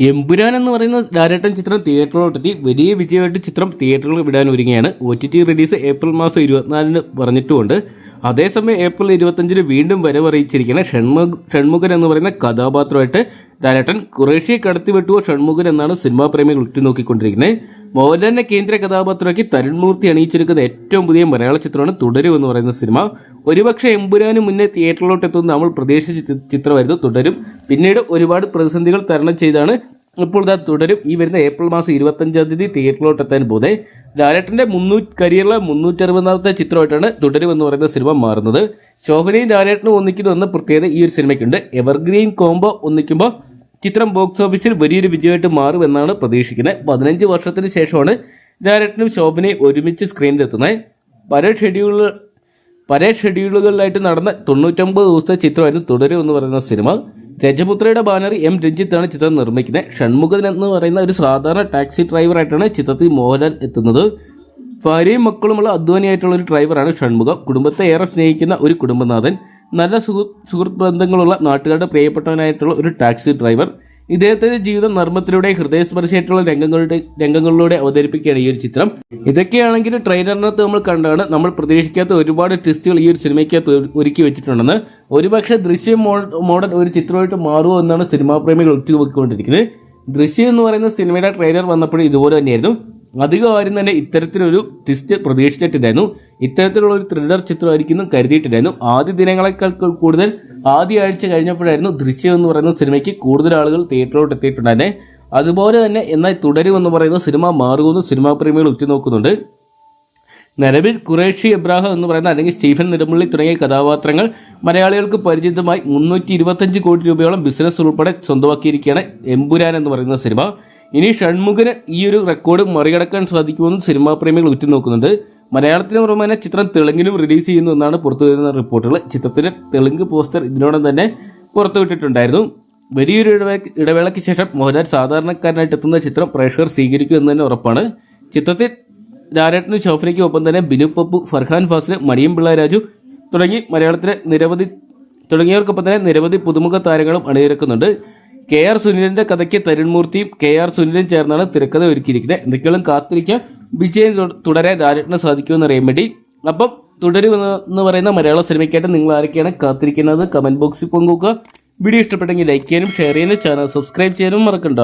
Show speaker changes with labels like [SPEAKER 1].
[SPEAKER 1] എമ്പുരാൻ എന്ന് പറയുന്ന ഡയറക്ടൻ ചിത്രം തിയേറ്ററിലോട്ടെത്തി. വലിയ വിജയമായിട്ട് ചിത്രം തിയേറ്ററുകളിൽ വിടാൻ ഒരുങ്ങിയാണ് O T T release April മാസം ഇരുപത്തിനാലിന് പറഞ്ഞിട്ടുമുണ്ട്. അതേസമയം ഏപ്രിൽ ഇരുപത്തഞ്ചിന് വീണ്ടും വരവറിയിച്ചിരിക്കുന്ന ഷൺമുഖ ഷൺമുഖൻ എന്ന് പറയുന്ന കഥാപാത്രമായിട്ട് ഡയറക്ടൻ കുറേശ്ശിയെ കടത്തിവെട്ടുവോ ഷൺമുഖൻ എന്നാണ് സിനിമാ പ്രേമികൾ ഉറ്റുനോക്കിക്കൊണ്ടിരിക്കുന്നത്. മോഹൻലാലിനെ കേന്ദ്ര കഥാപാത്രമാക്കി തരുൺമൂർത്തി അണിയിച്ചിരിക്കുന്ന ഏറ്റവും പുതിയ മലയാള ചിത്രമാണ് തുടരും എന്ന് പറയുന്ന സിനിമ. ഒരുപക്ഷെ എമ്പുരാന് മുന്നേ തിയേറ്ററിലോട്ട് എത്തുന്ന നമ്മൾ പ്രതീക്ഷിച്ച ചിത്രമായിരുന്നു തുടരും. പിന്നീട് ഒരുപാട് പ്രതിസന്ധികൾ തരണം ചെയ്താണ് ഇപ്പോൾ ഇതാ തുടരും. ഈ വരുന്ന ഏപ്രിൽ മാസം ഇരുപത്തഞ്ചാം തീയതി തിയേറ്ററിലോട്ട് എത്താൻ പോകുന്നത്. ലാലേട്ടന്റെ മുന്നൂറ്റി കരിയറിലെ മുന്നൂറ്ററുപതാമത്തെ ചിത്രമായിട്ടാണ് തുടരും എന്ന് പറയുന്ന സിനിമ മാറുന്നത്. ശോഭനയും ലാലേട്ടനും ഒന്നിക്കുന്നു എന്ന പ്രത്യേകത ഈ ഒരു സിനിമയ്ക്കുണ്ട്. എവർഗ്രീൻ കോംബോ ഒന്നിക്കുമ്പോൾ ചിത്രം ബോക്സ് ഓഫീസിൽ വലിയൊരു വിജയമായിട്ട് മാറുമെന്നാണ് പ്രതീക്ഷിക്കുന്നത്. പതിനഞ്ച് വർഷത്തിന് ശേഷമാണ് ഡയറക്ടറും ശോഭനയും ഒരുമിച്ച് സ്ക്രീനിലെത്തുന്നത് പല ഷെഡ്യൂളുകൾ പല ഷെഡ്യൂളുകളിലായിട്ട് നടന്ന തൊണ്ണൂറ്റൊമ്പത് ദിവസത്തെ ചിത്രമായിരുന്നു തുടരും എന്ന് പറയുന്ന സിനിമ. രജപുത്രയുടെ ബാനർ എം. രഞ്ജിത്താണ് ചിത്രം നിർമ്മിക്കുന്നത്. ഷൺമുഖൻ എന്ന് പറയുന്ന ഒരു സാധാരണ ടാക്സി ഡ്രൈവറായിട്ടാണ് ചിത്രത്തിൽ മോഹൻലാൽ എത്തുന്നത്. ഭാര്യയും മക്കളുമുള്ള അധ്വാനിയായിട്ടുള്ള ഒരു ഡ്രൈവറാണ് ഷൺമുഖം. കുടുംബത്തെ ഏറെ സ്നേഹിക്കുന്ന ഒരു കുടുംബനാഥൻ. നല്ല സുഹൃത്ത് സുഹൃത്ത് ബന്ധങ്ങളുള്ള നാട്ടുകാരുടെ പ്രിയപ്പെട്ടവനായിട്ടുള്ള ഒരു ടാക്സി ഡ്രൈവർ ഇദ്ദേഹത്തിന്റെ ജീവിത നർമ്മത്തിലൂടെ ഹൃദയസ്പർശിയായിട്ടുള്ള രംഗങ്ങളുടെ രംഗങ്ങളിലൂടെ അവതരിപ്പിക്കുകയാണ് ഈ ഒരു ചിത്രം. ഇതൊക്കെയാണെങ്കിൽ ട്രെയിലറിനകത്ത് നമ്മൾ കണ്ടാണ് നമ്മൾ പ്രതീക്ഷിക്കാത്ത ഒരുപാട് ട്വിസ്റ്റുകൾ ഈ ഒരു സിനിമയ്ക്കകത്ത് ഒരുക്കി വെച്ചിട്ടുണ്ടെന്ന്. ഒരുപക്ഷെ ദൃശ്യം മോഡൽ ഒരു ചിത്രമായിട്ട് മാറുമോ എന്നാണ് സിനിമാ പ്രേമികൾ ഒറ്റുനോക്കിക്കൊണ്ടിരിക്കുന്നത് ദൃശ്യം എന്ന് പറയുന്ന സിനിമയുടെ ട്രെയിലർ വന്നപ്പോഴും ഇതുപോലെ തന്നെയായിരുന്നു. അധികം ആരും തന്നെ ഇത്തരത്തിലൊരു ട്വിസ്റ്റ് പ്രതീക്ഷിച്ചിട്ടില്ലായിരുന്നു ഇത്തരത്തിലുള്ള ഒരു ത്രില്ലർ ചിത്രമായിരിക്കും കരുതിയിട്ടില്ലായിരുന്നു ആദ്യ ദിനങ്ങളെക്കാൾ കൂടുതൽ ആദ്യ ആഴ്ച കഴിഞ്ഞപ്പോഴായിരുന്നു ദൃശ്യം എന്ന് പറയുന്ന സിനിമയ്ക്ക് കൂടുതൽ ആളുകൾ തിയേറ്ററിലോട്ട് എത്തിയിട്ടുണ്ടായിരുന്നത് അതുപോലെ തന്നെ എന്നാൽ തുടരും എന്ന് പറയുന്ന സിനിമ മാറുമെന്ന് സിനിമാ പ്രേമികൾ ഉറ്റുനോക്കുന്നുണ്ട്. നിലവിൽ ഖുറേഷി എബ്രാഹിം എന്ന് പറയുന്ന അല്ലെങ്കിൽ സ്റ്റീഫൻ നെടുമുള്ളി തുടങ്ങിയ കഥാപാത്രങ്ങൾ മലയാളികൾക്ക് പരിചിതമായി മുന്നൂറ്റി ഇരുപത്തഞ്ച് കോടി രൂപയോളം ബിസിനസ് ഉൾപ്പെടെ സ്വന്തമാക്കിയിരിക്കുകയാണ് എമ്പുരാൻ എന്ന് പറയുന്ന സിനിമ. ഇനി ഷൺമുഖന് ഈ ഒരു റെക്കോർഡ് മറികടക്കാൻ സാധിക്കുമെന്ന് സിനിമാ പ്രേമികൾ ഉറ്റുനോക്കുന്നുണ്ട്. മലയാളത്തിന് പുറമെ ചിത്രം തെലുങ്കിലും റിലീസ് ചെയ്യുന്നു എന്നാണ് പുറത്തുവരുന്ന റിപ്പോർട്ടുകൾ ചിത്രത്തിന്റെ തെലുങ്ക് പോസ്റ്റർ ഇതിനോടൊപ്പം തന്നെ പുറത്തുവിട്ടിട്ടുണ്ടായിരുന്നു. വലിയൊരു ഇടവേളയ്ക്ക് ശേഷം മോഹൻലാൽ സാധാരണക്കാരനായിട്ട് എത്തുന്ന ചിത്രം പ്രേക്ഷകർ സ്വീകരിക്കും എന്ന് തന്നെ ഉറപ്പാണ്. ചിത്രത്തിൽ രാരേട്ടനും ഷോഫിനയ്ക്കും ഒപ്പം തന്നെ ബിനു പപ്പു ഫർഹാൻ ഫാസിൽ മണിയും പിള്ള രാജു തുടങ്ങി മലയാളത്തിലെ നിരവധി തുടങ്ങിയവർക്കൊപ്പം തന്നെ നിരവധി പുതുമുഖ താരങ്ങളും അണിനിരക്കുന്നുണ്ട്. കെ ആർ സുനിലിന്റെ കഥയ്ക്ക് തരുൺമൂർത്തിയും കെ ആർ സുനിലും ചേർന്നാണ് തിരക്കഥ ഒരുക്കിയിരിക്കുന്നത്. എന്തൊക്കെയും കാത്തിരിക്കാം? വിജയം തുടരാൻ ലാലേട്ടന് സാധിക്കുമെന്ന് അറിയാൻ വേണ്ടി. അപ്പം തുടരുമെന്ന് പറയുന്ന മലയാള സിനിമയ്ക്കായിട്ട് നിങ്ങൾ ആരൊക്കെയാണ് കാത്തിരിക്കുന്നത്? കമന്റ് ബോക്സിൽ പങ്കുവെക്കുക. വീഡിയോ ഇഷ്ടപ്പെട്ടെങ്കിൽ ലൈക്ക് ചെയ്യാനും ഷെയർ ചെയ്യാനും ചാനൽ സബ്സ്ക്രൈബ് ചെയ്യാനും മറക്കണ്ട.